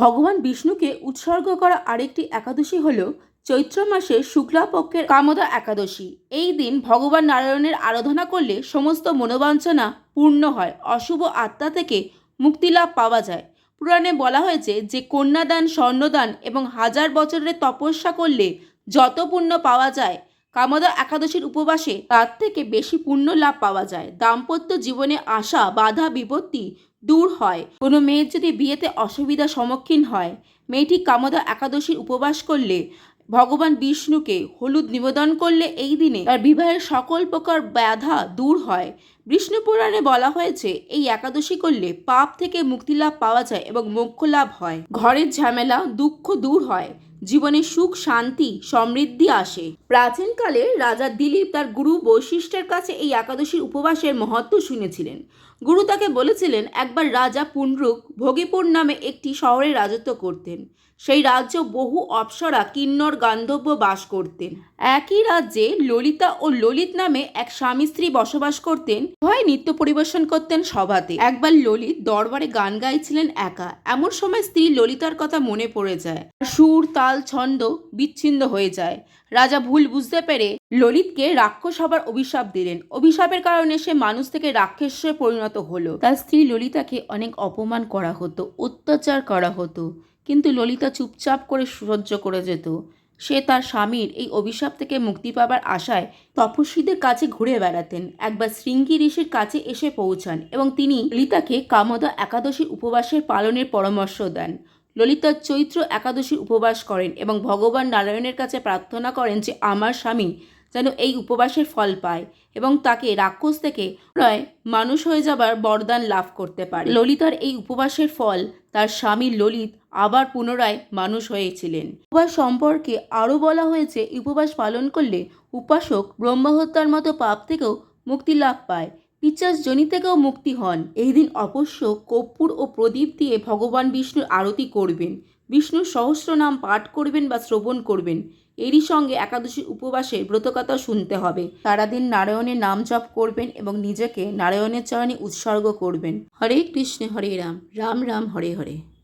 ভগবান বিষ্ণুকে উৎসর্গ করা আরেকটি একাদশী হল চৈত্র মাসের শুক্লাপক্ষের কামদা একাদশী। এই দিন ভগবান নারায়ণের আরাধনা করলে সমস্ত মনোবাঞ্ছনা পূর্ণ হয়, অশুভ আত্মা থেকে মুক্তিলাভ পাওয়া যায়। পুরাণে বলা হয়েছে যে কন্যাদান, স্বর্ণদান এবং হাজার বছরের তপস্যা করলে যত পুণ্য পাওয়া যায় কামদা একাদশীর উপবাসে তার থেকে বেশি পুণ্য লাভ পাওয়া যায়। দাম্পত্য জীবনে আসা বাধা বিপত্তি দূর হয়। কোনো মেয়ের যদি বিয়েতে অসুবিধা সম্মুখীন হয়, মেয়েটি কামদা একাদশীর উপবাস করলে, ভগবান বিষ্ণুকে হলুদ নিবেদন করলে এই দিনে তার বিবাহের সকল প্রকার ব্যাধা দূর হয়। পুরাণে বলা হয়েছে, এই একাদশী করলে পাপ থেকে মুক্তিলাভ পাওয়া যায় এবং মোক্ষ লাভ হয়। ঘরের ঝামেলা, দুঃখ দূর হয়। জীবনে সুখ, শান্তি, সমৃদ্ধি আসে। প্রাচীনকালে রাজা দিলীপ তার গুরু বৈশিষ্ট্যের কাছে এই একাদশীর উপবাসের মহত্ব শুনেছিলেন। গুরু তাকে বলেছিলেন, একবার রাজা পুনরুক ভোগীপুর নামে একটি শহরে রাজত্ব করতেন। সেই রাজ্য বহু অপ্সরা, কিন্নর, গান্ধব্য বাস করতেন। একই রাজ্যে ললিতা ও ললিত নামে এক স্বামী স্ত্রী বসবাস করতেন। ভয় নৃত্য পরিবেশন করতেন সভাতে। একবার ললিত দরবারে গান গাইছিলেন একা। এমন সময় স্ত্রী ললিতার কথা মনে পড়ে যায়। সুর, তাল, ছন্দ বিচ্ছিন্ন হয়ে যায়। রাজা ভুল বুঝতে পেরে ললিতকে রাক্ষস হবার অভিশাপ দিলেন। অভিশাপের কারণে সে মানুষ থেকে রাক্ষসে পরিণত হলো। তার স্ত্রী ললিতাকে অনেক অপমান করা হতো, অত্যাচার করা হতো। কিন্তু ললিতা চুপচাপ করে সহ্য করে যেত। সে তার স্বামীর এই অভিশাপ থেকে মুক্তি পাবার আশায় তপস্বীদের কাছে ঘুরে বেড়াতেন। একবার শৃঙ্গি ঋষির কাছে এসে পৌঁছান এবং তিনি ললিতাকে কামদা একাদশী উপবাসের পালনের পরামর্শ দেন। ললিতা চৈত্র একাদশী উপবাস করেন এবং ভগবান নারায়ণের কাছে প্রার্থনা করেন যে, আমার স্বামী যেন এই উপবাসের ফল পায় এবং তাকে রাক্ষস থেকে প্রায় মানুষ হয়ে যাবার বরদান লাভ করতে পারে। ললিতার এই উপবাসের ফল তার স্বামী ললিত আবার পুনরায় মানুষ হয়েছিলেন। উপবাস সম্পর্কে আরও বলা হয়েছে, উপবাস পালন করলে উপাসক ব্রহ্মহত্যার মতো পাপ থেকেও মুক্তি লাভ পায় পিচাস জনি থেকেও মুক্তি হন। এই দিন অবশ্য কর্পূর ও প্রদীপ দিয়ে ভগবান বিষ্ণুর আরতি করবেন। বিষ্ণুর সহস্র নাম পাঠ করবেন বা শ্রবণ করবেন। এরই সঙ্গে একাদশী উপবাসে ব্রতকথা শুনতে হবে। সারাদিন নারায়ণের নাম জপ করবেন এবং নিজেকে নারায়ণের চরণে উৎসর্গ করবেন। হরে কৃষ্ণ, হরে রাম। রাম রাম, হরে হরে।